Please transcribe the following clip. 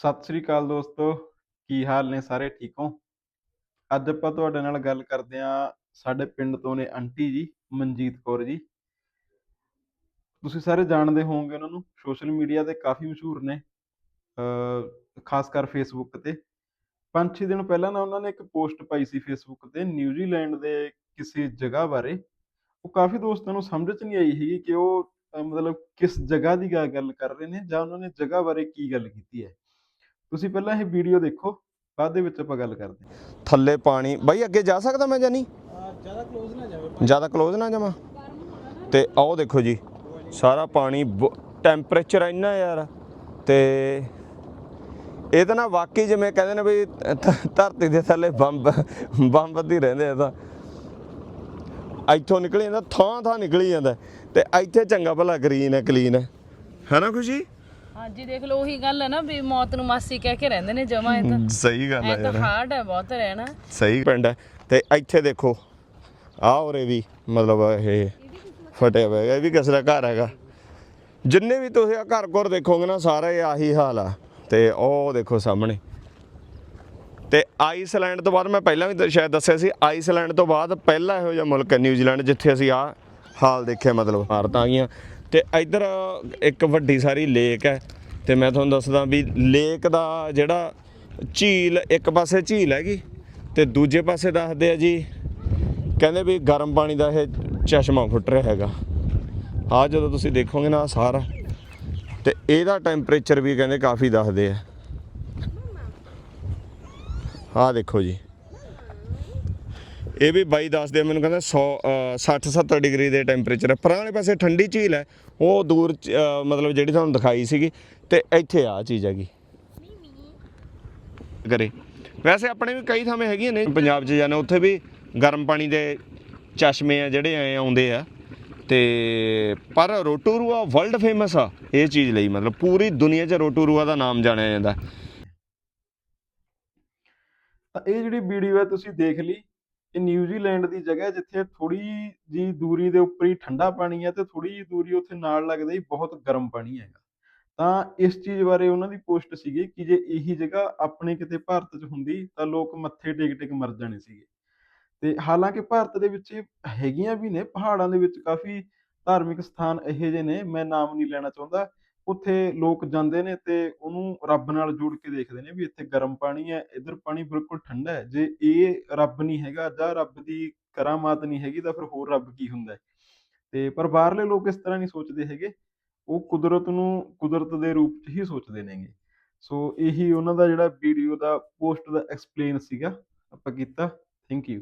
ਸਤਿ ਸ੍ਰੀ ਅਕਾਲ ਦੋਸਤੋ, ਕੀ ਹਾਲ ਨੇ ਸਾਰੇ? ਠੀਕ ਹੋ? ਅੱਜ ਆਪਾਂ ਤੁਹਾਡੇ ਨਾਲ ਗੱਲ ਕਰਦੇ ਹਾਂ ਸਾਡੇ ਪਿੰਡ ਤੋਂ ਨੇ ਆਂਟੀ ਜੀ, ਮਨਜੀਤ ਕੌਰ ਜੀ। ਤੁਸੀਂ ਸਾਰੇ ਜਾਣਦੇ ਹੋਵੋਗੇ ਉਹਨਾਂ ਨੂੰ, ਸੋਸ਼ਲ ਮੀਡੀਆ ਤੇ ਕਾਫੀ ਮਸ਼ਹੂਰ ਨੇ ਖਾਸ ਕਰ ਫੇਸਬੁੱਕ ਤੇ। ਪੰਜ ਛੇ ਦਿਨ ਪਹਿਲਾਂ ਨਾ ਉਹਨਾਂ ਨੇ ਇੱਕ ਪੋਸਟ ਪਾਈ ਸੀ ਫੇਸਬੁੱਕ ਤੇ ਨਿਊਜ਼ੀਲੈਂਡ ਦੇ ਕਿਸੇ ਜਗ੍ਹਾ ਬਾਰੇ। ਉਹ ਕਾਫੀ ਦੋਸਤਾਂ ਨੂੰ ਸਮਝ ਚ ਨਹੀਂ ਆਈ ਹੈਗੀ ਕਿ ਉਹ ਮਤਲਬ ਕਿਸ ਜਗ੍ਹਾ ਦੀ ਗੱਲ ਕਰ ਰਹੇ ਨੇ ਜਾਂ ਉਹਨਾਂ ਨੇ ਜਗ੍ਹਾ ਬਾਰੇ ਕੀ ਗੱਲ ਕੀਤੀ ਹੈ। ਤੁਸੀਂ ਪਹਿਲਾਂ ਇਹ ਵੀਡੀਓ ਦੇਖੋ ਬਾਅਦ ਦੇ ਵਿੱਚ ਆਪਾਂ ਗੱਲ ਕਰਦੇ ਹਾਂ। ਥੱਲੇ ਪਾਣੀ ਬਾਈ ਅੱਗੇ ਜਾ ਸਕਦਾ ਮੈਂ ਜਾਨੀ ਜ਼ਿਆਦਾ ক্লোਜ਼ ਨਾ ਜਾਵੇ ਜ਼ਿਆਦਾ ক্লোਜ਼ ਨਾ ਜਾਵਾਂ? ਤੇ ਆਓ ਦੇਖੋ ਜੀ ਸਾਰਾ ਪਾਣੀ ਟੈਂਪਰੇਚਰ ਇੰਨਾ ਯਾਰ। ਤੇ ਇਹਦੇ ਨਾਲ ਵਾਕਈ ਜਿਵੇਂ ਕਹਿੰਦੇ ਨੇ ਵੀ ਧਰਤੀ ਦੇ ਥੱਲੇ ਬੰਬ ਬੰਬ ਵੱਧੀ ਰਹਿੰਦੇ ਆ ਤਾਂ। ਇੱਥੋਂ ਨਿਕਲੀ ਜਾਂਦਾ ਥਾਂ ਥਾਂ ਨਿਕਲੀ ਜਾਂਦਾ। ਤੇ ਇੱਥੇ ਚੰਗਾ ਭਲਾ ਗ੍ਰੀਨ ਹੈ ਕਲੀਨ ਹੈ ਹੈ ਨਾ ਖੁਸ਼ੀ? ਹਾਂਜੀ ਦੇਖ ਲਓ ਉਹੀ ਗੱਲ ਹੈ ਨਾ ਵੀ ਮੌਤ ਨੂੰ ਮਾਸੀ ਕਹਿ ਕੇ ਰਹਿੰਦੇ ਨੇ ਜਮਾ ਇਹ ਤਾਂ। ਸਹੀ ਗੱਲ ਇਹ ਹੈ ਤਾਂ ਯਾਰ। ਹਾਰਡ ਹੈ ਬਹੁਤ ਰਹਿਣਾ। ਸਹੀ ਪਿੰਡ ਹੈ ਤੇ ਇੱਥੇ ਦੇਖੋ ਆ ਉਰੇ ਵੀ ਮਤਲਬ ਇਹ ਫਟਿਆ ਹੋਇਆ ਹੈਗਾ ਇਹ ਵੀ ਕਿਸ ਦਾ ਘਰ ਹੈਗਾ। ਜਿੰਨੇ ਵੀ ਤੁਸੀਂ ਆ ਘਰ ਘਰ ਦੇਖੋਗੇ ਨਾ ਸਾਰਾ ਇਹ ਆਹੀ ਹਾਲ ਆ। ਤੇ ਉਹ ਦੇਖੋ ਸਾਹਮਣੇ। ਤੇ ਆਈਸਲੈਂਡ ਤੋਂ ਬਾਅਦ ਮੈਂ ਪਹਿਲਾਂ ਵੀ ਦ- ਸ਼ਾਇਦ ਦੱਸਿਆ ਸੀ ਆਈਸਲੈਂਡ ਤੋਂ ਬਾਅਦ ਪਹਿਲਾ ਇਹੋ ਜਿਹਾ ਮੁਲਕ ਹੈ ਨਿਊਜ਼ੀਲੈਂਡ ਜਿੱਥੇ ਅਸੀਂ ਆ ਹਾਲ ਦੇਖਿਆ ਮਤਲਬ ਇਮਾਰਤਾਂ ਆ ਗਈਆਂ ਤੇ ਇੱਧਰ ਇੱਕ ਵੱਡੀ ਸਾਰੀ ਲੇਕ ਹੈ ਤੇ ਮੈਂ ਤੁਹਾਨੂੰ ਦੱਸਦਾ ਵੀ ਲੇਕ ਦਾ ਜਿਹੜਾ ਝੀਲ ਇੱਕ ਪਾਸੇ ਝੀਲ ਹੈਗੀ ਤੇ ਦੂਜੇ ਪਾਸੇ ਦੱਸਦੇ ਆ ਜੀ, ਕਹਿੰਦੇ ਵੀ ਗਰਮ ਪਾਣੀ ਦਾ ਇਹ ਚਸ਼ਮਾ ਫੁੱਟ ਰਿਹਾ ਹੈਗਾ। ਆ ਜਦੋਂ ਤੁਸੀਂ ਦੇਖੋਗੇ ਨਾ ਸਾਰਾ, ਤੇ ਇਹਦਾ ਟੈਂਪਰੇਚਰ ਵੀ ਕਹਿੰਦੇ ਕਾਫੀ ਦੱਸਦੇ ਆ। ਆਹ ਦੇਖੋ ਜੀ। ਇਹ ਵੀ ਬਾਈ ਦੱਸਦੇ ਮੈਨੂੰ ਕਹਿੰਦਾ 100 60 70 ਡਿਗਰੀ ਦੇ ਟੈਂਪਰੇਚਰ ਹੈ ਪੁਰਾਣੇ ਪਾਸੇ ਠੰਡੀ ਝੀਲ ਹੈ, ਉਹ ਦੂਰ ਮਤਲਬ ਜਿਹੜੀ ਤੁਹਾਨੂੰ ਦਿਖਾਈ ਸੀਗੀ ਤੇ ਇੱਥੇ ਆ ਚੀਜ਼ ਹੈਗੀ। ਕਰੇ। ਵੈਸੇ ਆਪਣੇ ਵੀ ਕਈ ਥਾਵੇਂ ਹੈਗੀਆਂ ਨੇ। ਪੰਜਾਬ 'ਚ ਜਾਣਾ ਉੱਥੇ ਵੀ ਗਰਮ ਪਾਣੀ ਦੇ ਚਸ਼ਮੇ ਆ ਜਿਹੜੇ ਐ ਆਉਂਦੇ ਆ। ਤੇ ਪਰ ਰੋਟੂਰੂਆ ਵਰਲਡ ਫੇਮਸ ਆ ਇਹ ਚੀਜ਼ ਲਈ ਮਤਲਬ ਪੂਰੀ ਦੁਨੀਆ 'ਚ ਰੋਟੂਰੂਆ ਦਾ ਨਾਮ ਜਾਣਿਆ ਜਾਂਦਾ। ਤਾਂ ਇਹ ਜਿਹੜੀ ਵੀਡੀਓ ਹੈ ਤੁਸੀਂ ਦੇਖ ਲਈ। ਇਹ ਨਿਊਜ਼ੀਲੈਂਡ ਦੀ ਜਗ੍ਹਾ ਜਿੱਥੇ ਥੋੜੀ ਜੀ ਦੂਰੀ ਦੇ ਉੱਪਰ ਹੀ ਠੰਡਾ ਪਾਣੀ ਹੈ ਤੇ ਥੋੜੀ ਜੀ ਦੂਰੀ ਉੱਥੇ ਨਾਲ ਲੱਗਦਾ ਹੀ ਬਹੁਤ ਗਰਮ ਪਾਣੀ ਹੈਗਾ। ਤਾਂ ਇਸ ਚੀਜ਼ ਬਾਰੇ ਉਹਨਾਂ ਦੀ ਪੋਸਟ ਸੀਗੀ ਕਿ ਜੇ ਇਹੀ ਜਗ੍ਹਾ ਆਪਣੇ ਕਿਤੇ ਭਾਰਤ 'ਚ ਹੁੰਦੀ ਤਾਂ ਲੋਕ ਮੱਥੇ ਟੇਕ ਟੇਕ ਮਰ ਜਾਣੇ ਸੀਗੇ। ਤੇ ਹਾਲਾਂਕਿ ਭਾਰਤ ਦੇ ਵਿੱਚ ਹੈਗੀਆਂ ਵੀ ਨੇ, ਪਹਾੜਾਂ ਦੇ ਵਿੱਚ ਕਾਫੀ ਧਾਰਮਿਕ ਸਥਾਨ ਇਹੋ ਜਿਹੇ ਨੇ, ਮੈਂ ਨਾਮ ਨਹੀਂ ਲੈਣਾ ਚਾਹੁੰਦਾ। ਉੱਥੇ ਲੋਕ ਜਾਂਦੇ ਨੇ ਤੇ ਉਹਨੂੰ ਰੱਬ ਨਾਲ ਜੋੜ ਕੇ ਦੇਖਦੇ ਨੇ ਵੀ ਇੱਥੇ ਗਰਮ ਪਾਣੀ ਹੈ, ਇੱਧਰ ਪਾਣੀ ਬਿਲਕੁਲ ਠੰਡਾ ਹੈ। ਜੇ ਇਹ ਰੱਬ ਨਹੀਂ ਹੈਗਾ ਜਾਂ ਰੱਬ ਦੀ ਕਰਾਮਾਤ ਨਹੀਂ ਹੈਗੀ ਤਾਂ ਫਿਰ ਹੋਰ ਰੱਬ ਕੀ ਹੁੰਦਾ ਹੈ? ਤੇ ਪਰ ਬਾਹਰਲੇ ਲੋਕ ਇਸ ਤਰ੍ਹਾਂ ਨਹੀਂ ਸੋਚਦੇ ਹੈਗੇ। ਉਹ ਕੁਦਰਤ ਨੂੰ ਕੁਦਰਤ ਦੇ ਰੂਪ 'ਚ ਹੀ ਸੋਚਦੇ ਨੇਗੇ। ਸੋ ਇਹੀ ਉਹਨਾਂ ਦਾ ਜਿਹੜਾ ਵੀਡੀਓ ਦਾ ਪੋਸਟ ਦਾ ਐਕਸਪਲੇਨ ਸੀਗਾ, ਆਪਾਂ ਕੀਤਾ। Thank you